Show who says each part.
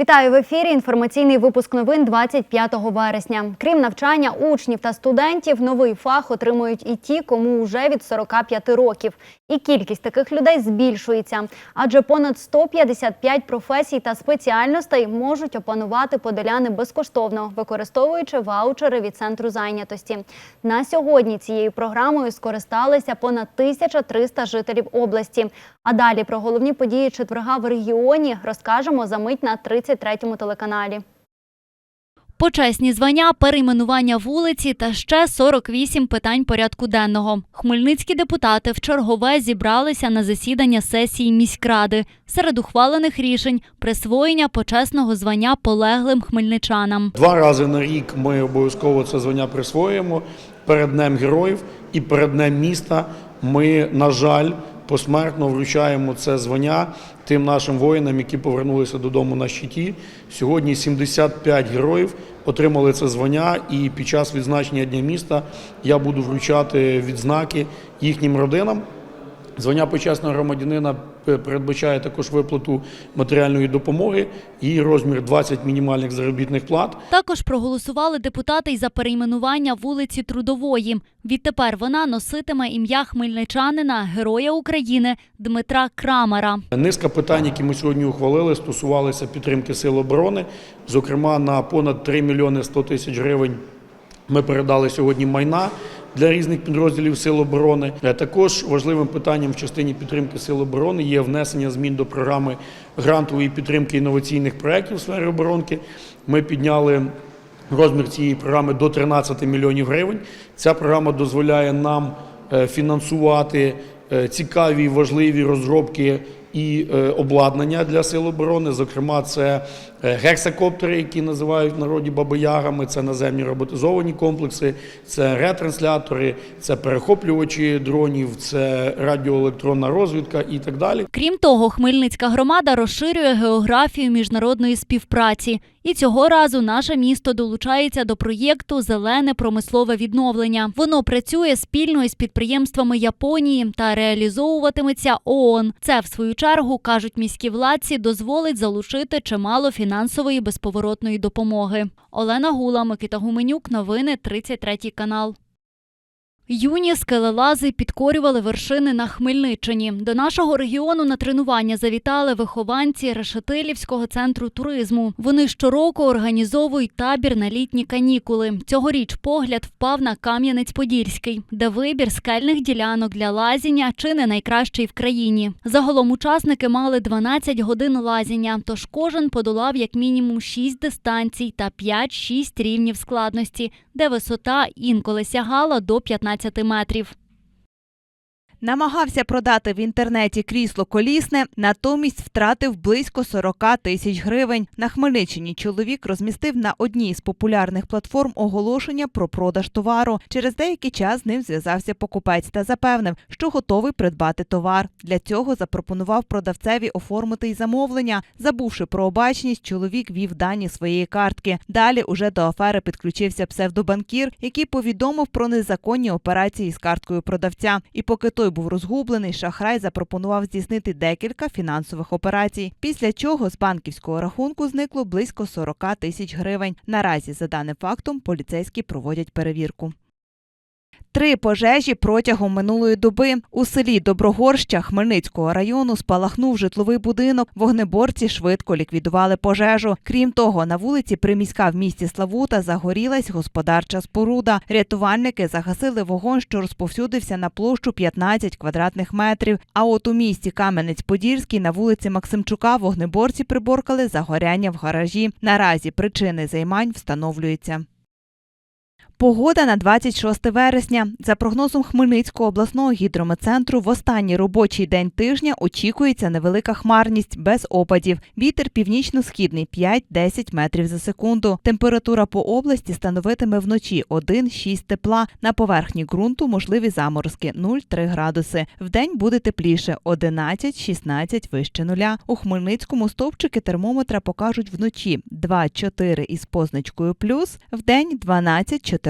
Speaker 1: Вітаю в ефірі. Інформаційний випуск новин 25 вересня. Крім навчання учнів та студентів, новий фах отримують і ті, кому вже від 45 років. І кількість таких людей збільшується, адже понад 155 професій та спеціальностей можуть опанувати подоляни безкоштовно, використовуючи ваучери від центру зайнятості. На сьогодні цією програмою скористалися понад 1300 жителів області. А далі про головні події четверга в регіоні розкажемо за мить на 33-му телеканалі.
Speaker 2: Почесні звання, перейменування вулиці та ще 48 питань порядку денного. Хмельницькі депутати в чергове зібралися на засідання сесії міськради. Серед ухвалених рішень присвоєння почесного звання полеглим хмельничанам.
Speaker 3: Два рази на рік ми обов'язково це звання присвоюємо перед Днем Героїв і перед Днем міста. Ми, на жаль, посмертно вручаємо це звання тим нашим воїнам, які повернулися додому на щиті. Сьогодні 75 героїв отримали це звання, і під час відзначення Дня міста я буду вручати відзнаки їхнім родинам. Звання почесного громадянина передбачає також виплату матеріальної допомоги. Її розмір 20 мінімальних заробітних плат.
Speaker 2: Також проголосували депутати й за перейменування вулиці Трудової. Відтепер вона носитиме ім'я хмельничанина, героя України Дмитра Крамера.
Speaker 3: Низка питань, які ми сьогодні ухвалили, стосувалися підтримки сил оборони. Зокрема, на понад 3 мільйони 100 тисяч гривень ми передали сьогодні майна для різних підрозділів сил оборони. Е, Також важливим питанням в частині підтримки сил оборони є внесення змін до програми грантової підтримки інноваційних проєктів у сфері оборонки. Ми підняли розмір цієї програми до 13 мільйонів гривень. Ця програма дозволяє нам е, фінансувати е, цікаві важливі розробки і е, обладнання для сил оборони. Зокрема, це е, гексакоптери, які називають в народі бабоярами, це наземні роботизовані комплекси, це ретранслятори, це перехоплювачі дронів, це радіоелектронна розвідка і так далі.
Speaker 2: Крім того, Хмельницька громада розширює географію міжнародної співпраці. І цього разу наше місто долучається до проєкту Зелене промислове відновлення. Воно працює спільно із підприємствами Японії та реалізовуватиметься ООН. Це, в свою чергу, кажуть міські владці, дозволить залучити чимало фінансової безповоротної допомоги. Олена Гула, Микита Гуменюк, новини 33 канал. Юні скелелази підкорювали вершини на Хмельниччині. До нашого регіону на тренування завітали вихованці Решетилівського центру туризму. Вони щороку організовують табір на літні канікули. Цьогоріч погляд впав на Кам'янець-Подільський, де вибір скельних ділянок для лазіння чи не найкращий в країні. Загалом учасники мали 12 годин лазіння, тож кожен подолав як мінімум 6 дистанцій та 5-6 рівнів складності, де висота інколи сягала до 15 метрів.
Speaker 4: Намагався продати в інтернеті крісло колісне, натомість втратив близько 40 тисяч гривень. На Хмельниччині чоловік розмістив на одній з популярних платформ оголошення про продаж товару. Через деякий час з ним зв'язався покупець та запевнив, що готовий придбати товар. Для цього запропонував продавцеві оформити й замовлення. Забувши про обачність, чоловік вів дані своєї картки. Далі уже до афери підключився псевдобанкір, який повідомив про незаконні операції з карткою продавця. І поки той був розгублений, шахрай запропонував здійснити декілька фінансових операцій. Після чого з банківського рахунку зникло близько 40 тисяч гривень. Наразі, за даним фактом, поліцейські проводять перевірку. Три пожежі протягом минулої доби у селі Доброгорща Хмельницького району спалахнув житловий будинок. Вогнеборці швидко ліквідували пожежу. Крім того, на вулиці Приміська в місті Славута загорілась господарча споруда. Рятувальники загасили вогонь, що розповсюдився на площу 15 квадратних метрів. А от у місті Кам'янець-Подільський на вулиці Максимчука вогнеборці приборкали загоряння в гаражі. Наразі причини займань встановлюються. Погода на 26 вересня. За прогнозом Хмельницького обласного гідрометцентру, в останній робочий день тижня очікується невелика хмарність без опадів. Вітер північно-східний 5-10 метрів за секунду. Температура по області становитиме вночі 1-6 тепла. На поверхні ґрунту можливі заморозки 0-3 градуси. Вдень буде тепліше 11-16 вище нуля. У Хмельницькому стовпчики термометра покажуть вночі 2-4 із позначкою плюс, вдень 12-14